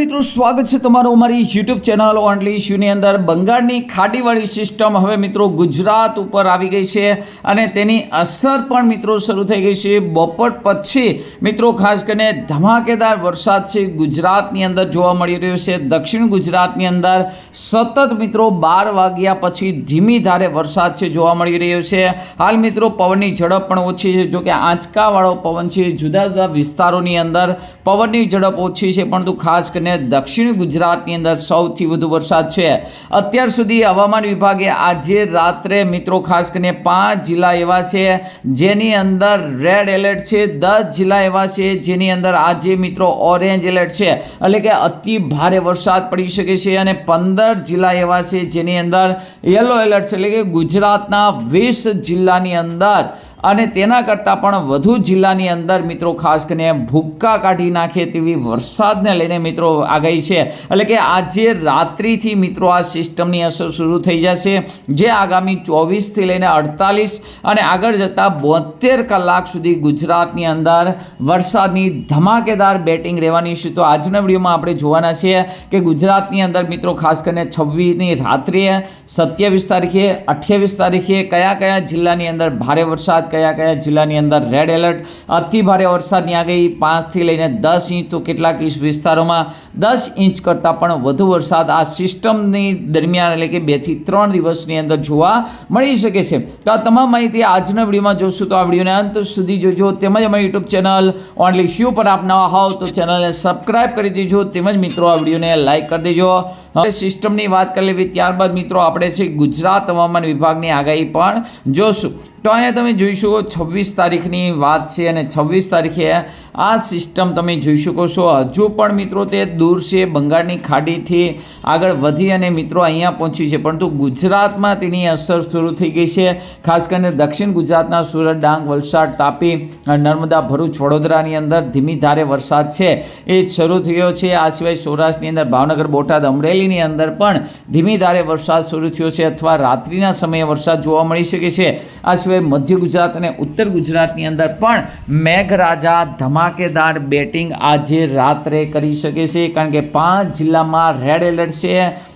મિત્રો, સ્વાગત છે તમારું અમારી યુટ્યુબ ચેનલ ઓનલી ઇશ્યુની અંદર. બંગાળની ખાડીવાળી સિસ્ટમ હવે મિત્રો ગુજરાત ઉપર આવી ગઈ છે અને તેની અસર પણ મિત્રો શરૂ થઈ ગઈ છે. બપોર પછી મિત્રો, ખાસ કરીને ધમાકેદાર વરસાદ છે ગુજરાતની અંદર જોવા મળી રહ્યો છે. દક્ષિણ ગુજરાતની અંદર સતત મિત્રો બાર વાગ્યા પછી ધીમી ધારે વરસાદ છે જોવા મળી રહ્યો છે. હાલ મિત્રો, પવનની ઝડપ પણ ઓછી છે. જો કે આંચકાવાળો પવન છે. જુદા જુદા વિસ્તારોની અંદર પવનની ઝડપ ઓછી છે. પરંતુ ખાસ કરીને દક્ષિણ ગુજરાતની અંદર સૌથી વધુ વરસાદ છે. અત્યાર સુધી હવામાન વિભાગે આજે રાત્રે, મિત્રો, ખાસ કરીને પાંચ જિલ્લા એવા છે જેની અંદર રેડ એલર્ટ છે, દસ જિલ્લા એવા છે જેની અંદર આજે, મિત્રો, ઓરેન્જ એલર્ટ છે. એટલે કે અતિ ભારે વરસાદ પડી શકે છે અને પંદર જિલ્લા એવા છે જેની અંદર યલો એલર્ટ છે. એટલે કે ગુજરાતના વીસ જિલ્લાની અંદર અને તેના કરતાં પણ વધુ જિલ્લાની અંદર મિત્રો ખાસ કરીને ભૂક્કા કાઢી નાખે તેવી વરસાદને લઈને મિત્રો આગાહી છે. એટલે કે આજે રાત્રિથી મિત્રો આ સિસ્ટમની અસર શરૂ થઈ જશે. જે આગામી ચોવીસથી લઈને અડતાલીસ અને આગળ જતાં બોતેર કલાક સુધી ગુજરાતની અંદર વરસાદની ધમાકેદાર બેટિંગ રહેવાની છે. તો આજના વિડીયોમાં આપણે જોવાના છીએ કે ગુજરાતની અંદર મિત્રો ખાસ કરીને છવ્વીસની રાત્રિએ સત્યાવીસ તારીખે, અઠ્યાવીસ તારીખે કયા કયા જિલ્લાની અંદર ભારે વરસાદ કયા કયા જિલ્લાની અંદર રેડ એલર્ટ અતિ ભારે વરસાદની આગાહી પાંચથી લઈને દસ ઇંચ તો કેટલાક વિસ્તારોમાં દસ ઇંચ કરતાં પણ વધુ વરસાદ આ સિસ્ટમની દરમિયાન એટલે કે બેથી ત્રણ દિવસની અંદર જોવા મળી શકે છે. તો આ તમામ માહિતી આજના વિડીયોમાં જોશું. તો આ વિડીયોને અંત સુધી જોજો. તેમજ અમારી યુટ્યુબ ચેનલ ઓનલી શ્યુ પર આપ નવા હોવ તો ચેનલને સબસ્ક્રાઇબ કરી દેજો. તેમજ મિત્રો આ વિડીયોને લાઇક કરી દેજો. હવે સિસ્ટમની વાત કરી લેવી ત્યારબાદ મિત્રો આપણે છે ગુજરાત હવામાન વિભાગની આગાહી પણ જોશું. તો અહીંયા તમે જોઈ શકો છવ્વીસ તારીખની વાત છે અને છવ્વીસ તારીખે આ સિસ્ટમ તમે જોઈ શકો છો. હજુ પણ મિત્રો તે દૂર છે, બંગાળની ખાડીથી આગળ વધી અને મિત્રો અહીંયા પહોંચી છે. પરંતુ ગુજરાતમાં તેની અસર શરૂ થઈ ગઈ છે. ખાસ કરીને દક્ષિણ ગુજરાતના સુરત, ડાંગ, વલસાડ, તાપી, નર્મદા, ભરૂચ, વડોદરાની અંદર ધીમી ધારે વરસાદ છે. એ શરૂ થયો છે. આ સિવાય સૌરાષ્ટ્રની અંદર ભાવનગર, બોટાદ, અમરેલીની અંદર પણ ધીમી ધારે વરસાદ શરૂ થયો છે અથવા રાત્રિના સમયે વરસાદ જોવા મળી શકે છે. આ સિવાય મધ્ય ગુજરાત અને ઉત્તર ગુજરાતની અંદર પણ મેઘરાજા ધમાકેદાર બેટિંગ આજે રાત્રે કરી શકે છે. કારણ કે પાંચ જિલ્લામાં રેડ એલર્ટ છે.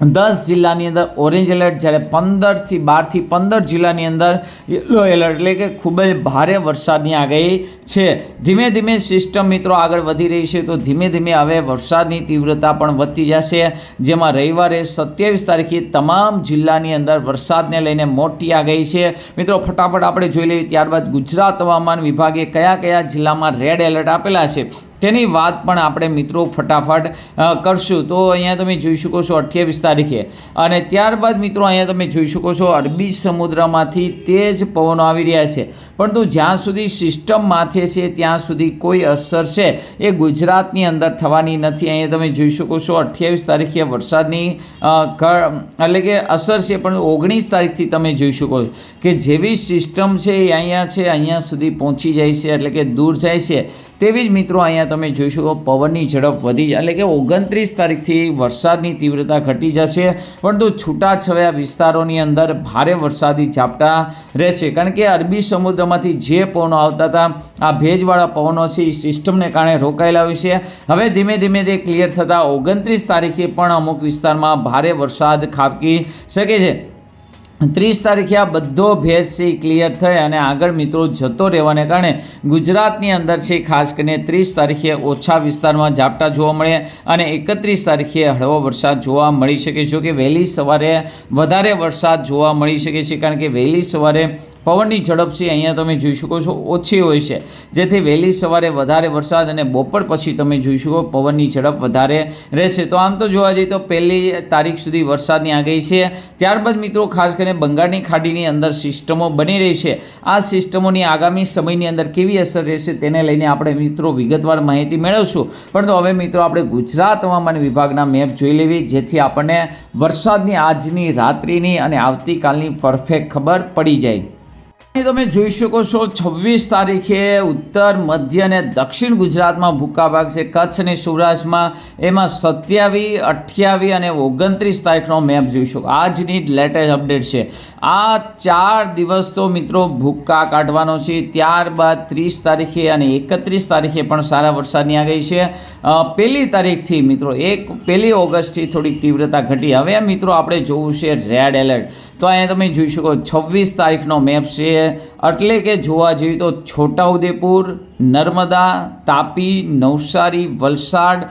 દસ જિલ્લાની અંદર ઓરેન્જ એલર્ટ જ્યારે પંદરથી બારથી પંદર જિલ્લાની અંદર યલો એલર્ટ એટલે કે ખૂબ જ ભારે વરસાદની આગાહી છે. ધીમે ધીમે સિસ્ટમ મિત્રો આગળ વધી રહી છે તો ધીમે ધીમે હવે વરસાદની તીવ્રતા પણ વધતી જશે. જેમાં રવિવારે સત્યાવીસ તારીખે તમામ જિલ્લાની અંદર વરસાદને લઈને મોટી આગાહી છે. મિત્રો ફટાફટ આપણે જોઈ લઈએ ત્યારબાદ ગુજરાત હવામાન વિભાગે કયા કયા જિલ્લામાં રેડ એલર્ટ આપેલા છે. તેની વાત પણ આપણે મિત્રો ફટાફટ કરશું. તો અહીંયા તમે જોઈ શકો છો અઠ્યાવીસ તારીખે. અને ત્યારબાદ મિત્રો અહીંયા તમે જોઈ શકો છો અરબી સમુદ્રમાંથી તેજ પવનો આવી રહ્યા છે. પરંતુ જ્યાં સુધી સિસ્ટમ માથે છે, ત્યાં સુધી કોઈ અસર છે એ ગુજરાતની અંદર થવાની નથી. અહીંયા તમે જોઈ શકો છો અઠ્યાવીસ તારીખે વરસાદની એટલે કે અસર છે, પણ ઓગણીસ તારીખથી તમે જોઈ શકો છો કે જેવી સિસ્ટમ છે એ અહીંયા છે, અહીંયા સુધી પહોંચી જાય છે, એટલે કે દૂર જાય છે. તેવી જ મિત્રો અહીંયા તમે જોઈશો પવનની ઝડપ વધી એટલે કે ઓગણત્રીસ તારીખથી વરસાદની તીવ્રતા ઘટી જશે, પરંતુ છૂટાછવાયા વિસ્તારોની અંદર ભારે વરસાદી ઝાપટા રહેશે. કારણ કે અરબી સમુદ્રમાંથી જે પવનો આવતા હતા, આ ભેજવાળા પવનો છે એ સિસ્ટમને કારણે રોકાયેલા હોય છે. હવે ધીમે ધીમે તે ક્લિયર થતાં ઓગણત્રીસ તારીખે પણ અમુક વિસ્તારમાં ભારે વરસાદ ખાબકી શકે છે. ત્રીસ તારીખે આ બધો ભેજ છે ક્લિયર થઈ અને આગળ મિત્રો જતો રહેવાને કારણે ગુજરાતની અંદર છે, ખાસ કરીને ત્રીસ તારીખે ઓછા વિસ્તારમાં ઝાપટા જોવા મળે અને એકત્રીસ તારીખે હળવો વરસાદ જોવા મળી શકે છે. કે વહેલી સવારે વધારે વરસાદ જોવા મળી શકે છે, કારણ કે વહેલી સવારે પવનની ઝડપ છે અહીંયા તમે જોઈ શકો છો, ઓછી હોય છે. જેથી વહેલી સવારે વધારે વરસાદ અને બપોર પછી તમે જોઈ શકો પવનની ઝડપ વધારે રહેશે. તો આમ તો જોવા જઈએ તો પહેલી તારીખ સુધી વરસાદની આગાહી છે. ત્યારબાદ મિત્રો, ખાસ કરીને બંગાળની ખાડીની અંદર સિસ્ટમો બની રહી છે. આ સિસ્ટમોની આગામી સમયની અંદર કેવી અસર રહેશે તેને લઈને આપણે મિત્રો વિગતવાર માહિતી મેળવશું. પરંતુ હવે મિત્રો, આપણે ગુજરાત હવામાન વિભાગના મેપ જોઈ લેવી, જેથી આપણને વરસાદની આજની, રાત્રિની અને આવતીકાલની પરફેક્ટ ખબર પડી જાય. તમે જોઈ શકો છો, છવ્વીસ તારીખે ઉત્તર, મધ્ય અને દક્ષિણ ગુજરાતમાં ભૂકા ભાગશે કચ્છ અને સૌરાષ્ટ્રમાં એમાં સત્યાવીસ અઠ્યાવીસ અને ઓગણત્રીસ તારીખનો મેપ જોઈ શકો. આજની લેટેસ્ટ અપડેટ છે. આ ચાર દિવસ તો મિત્રો ભૂક્કા કાઢવાનો છે. ત્યારબાદ ત્રીસ તારીખે અને એકત્રીસ તારીખે પણ સારા વરસાદની આગાહી છે. પહેલી તારીખથી મિત્રો, એક, પહેલી ઓગસ્ટથી થોડીક તીવ્રતા ઘટી. હવે મિત્રો આપણે જોવું છે રેડ એલર્ટ તો અહીંયા તમે જોઈ શકો, છવ્વીસ તારીખનો મેપ છે. એટલે કે જોવા જઈએ તો છોટાઉદેપુર, નર્મદા, તાપી, નવસારી, વલસાડ,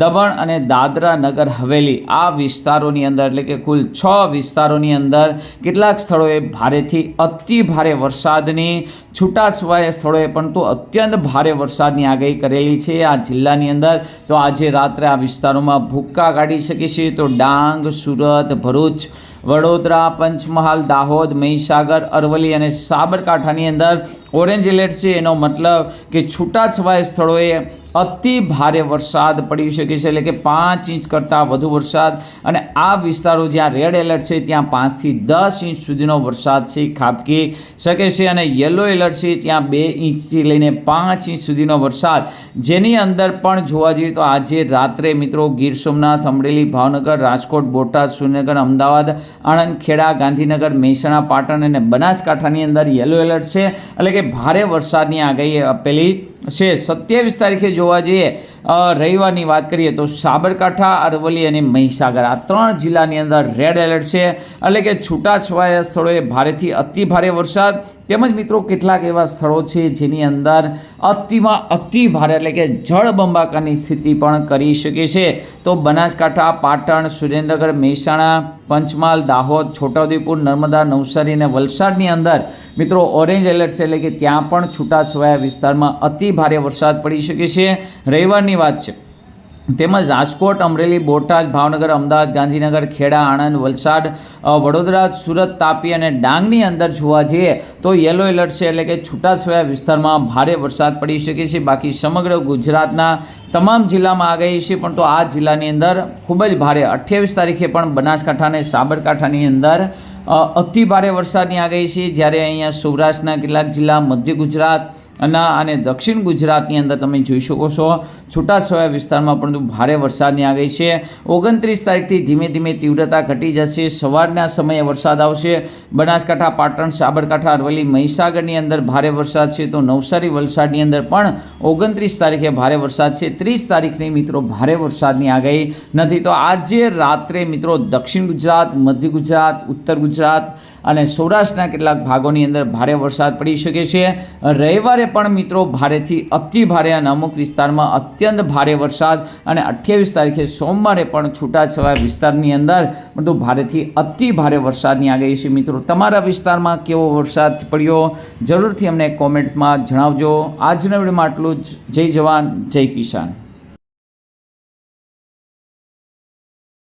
દમણ અને દાદરા નગર હવેલી આ વિસ્તારોની અંદર એટલે કે કુલ છ વિસ્તારોની અંદર કેટલાક સ્થળોએ ભારેથી અતિ ભારે વરસાદની છૂટાછવાયા સ્થળોએ પણ તો અત્યંત ભારે વરસાદની આગાહી કરેલી છે આ જિલ્લાની અંદર. તો આજે રાત્રે આ વિસ્તારોમાં ભૂક્કા કાઢી શકે છે. તો ડાંગ, સુરત, ભરૂચ વડોદરા, પંચમહાલ, દાહોદ, મહીસાગર, અરવલ્લી અને સાબરકાંઠાની અંદર ઓરેન્જ એલર્ટ છે. એનો મતલબ કે છૂટાછવાયા સ્થળોએ અતિ ભારે વરસાદ પડી શકે છે, એટલે કે પાંચ ઇંચ કરતાં વધુ વરસાદ. અને આ વિસ્તારો જ્યાં રેડ એલર્ટ છે, ત્યાં પાંચથી દસ ઇંચ સુધીનો વરસાદ છે, ખાબકી શકે છે. અને યલો એલર્ટ છે, ત્યાં બે ઇંચથી લઈને પાંચ ઇંચ સુધીનો વરસાદ. જેની અંદર પણ જોવા જઈએ તો આજે રાત્રે મિત્રો ગીર સોમનાથ, અમરેલી, ભાવનગર, રાજકોટ, બોટાદ, સુરેન્દ્રનગર, અમદાવાદ આણંદ ખેડા ગાંધીનગર, મહેસાણા, પાટણ અને બનાસકાંઠાની અંદર યલો એલર્ટ છે. એટલે કે ભારે વરસાદની આગાહી આપેલી છે. સત્યાવીસ તારીખે જોવા જઈએ રવિવારની વાત કરીએ તો સાબરકાંઠા, અરવલ્લી અને મહીસાગર. આ ત્રણ જિલ્લાની અંદર રેડ એલર્ટ છે. એટલે કે છૂટાછવાયા સ્થળોએ ભારેથી અતિ ભારે વરસાદ. તેમજ મિત્રો, કેટલાક એવા સ્થળો છે જેની અંદર અતિમાં અતિ ભારે એટલે કે જળબંબાકારની સ્થિતિ પણ કરી શકે છે. તો બનાસકાંઠા, પાટણ, સુરેન્દ્રનગર, મહેસાણા, પંચમહાલ, દાહોદ, છોટાઉદેપુર, નર્મદા, નવસારી અને વલસાડની અંદર મિત્રો ઓરેન્જ એલર્ટ છે એટલે કે ત્યાં પણ છૂટાછવાયા વિસ્તારમાં અતિ ભારે વરસાદ પડી શકે છે. રવિવારની વાત છે. તેમજ રાજકોટ, અમરેલી, બોટાદ, ભાવનગર, અમદાવાદ, ગાંધીનગર, ખેડા, આણંદ, વલસાડ વડોદરા, સુરત, તાપી અને ડાંગની અંદર જોવા જઈએ તો યલો એલર્ટ છે એટલે કે છૂટાછવાયા વિસ્તારમાં ભારે વરસાદ પડી શકે છે. બાકી સમગ્ર ગુજરાતના તમામ જિલ્લામાં આગાહી છે, પણ તો આ જિલ્લાની અંદર ખૂબ જ ભારે. અઠ્યાવીસ તારીખે પણ બનાસકાંઠા અને સાબરકાંઠાની અંદર અતિ ભારે વરસાદની આગાહી છે. જ્યારે અહીંયા સૌરાષ્ટ્રના કેટલાક જિલ્લા, મધ્ય ગુજરાત અને અને દક્ષિણ ગુજરાતની અંદર તમે જોઈ શકો છો, છૂટાછવાયા વિસ્તારમાં પણ ભારે વરસાદની આગાહી છે. ઓગણત્રીસ તારીખથી ધીમે ધીમે તીવ્રતા ઘટી જશે. સવારના સમયે વરસાદ આવશે. બનાસકાંઠા, પાટણ, સાબરકાંઠા, અરવલ્લી, મહીસાગરની અંદર ભારે વરસાદ છે. તો નવસારી, વલસાડની અંદર પણ ઓગણત્રીસ તારીખે ભારે વરસાદ છે. ત્રીસ તારીખની મિત્રો ભારે વરસાદની આગાહી નથી. તો આજે રાત્રે મિત્રો દક્ષિણ ગુજરાત, મધ્ય ગુજરાત, ઉત્તર ગુજરાત અને સૌરાષ્ટ્રના કેટલાક ભાગોની અંદર ભારે વરસાદ પડી શકે છે. રવિવારે પણ મિત્રો ભારેથી અતિ ભારે અને અમુક વિસ્તારમાં અત્યંત ભારે વરસાદ અને અઠ્યાવીસ તારીખે સોમવારે પણ છૂટાછવાયા વિસ્તારની અંદર બધું ભારેથી અતિ ભારે વરસાદની આગાહી છે. મિત્રો, તમારા વિસ્તારમાં કેવો વરસાદ પડ્યો? જરૂરથી અમને કોમેન્ટમાં જણાવજો. આજના વિડીયોમાં આટલું જ. જય જવાન, જય કિસાન.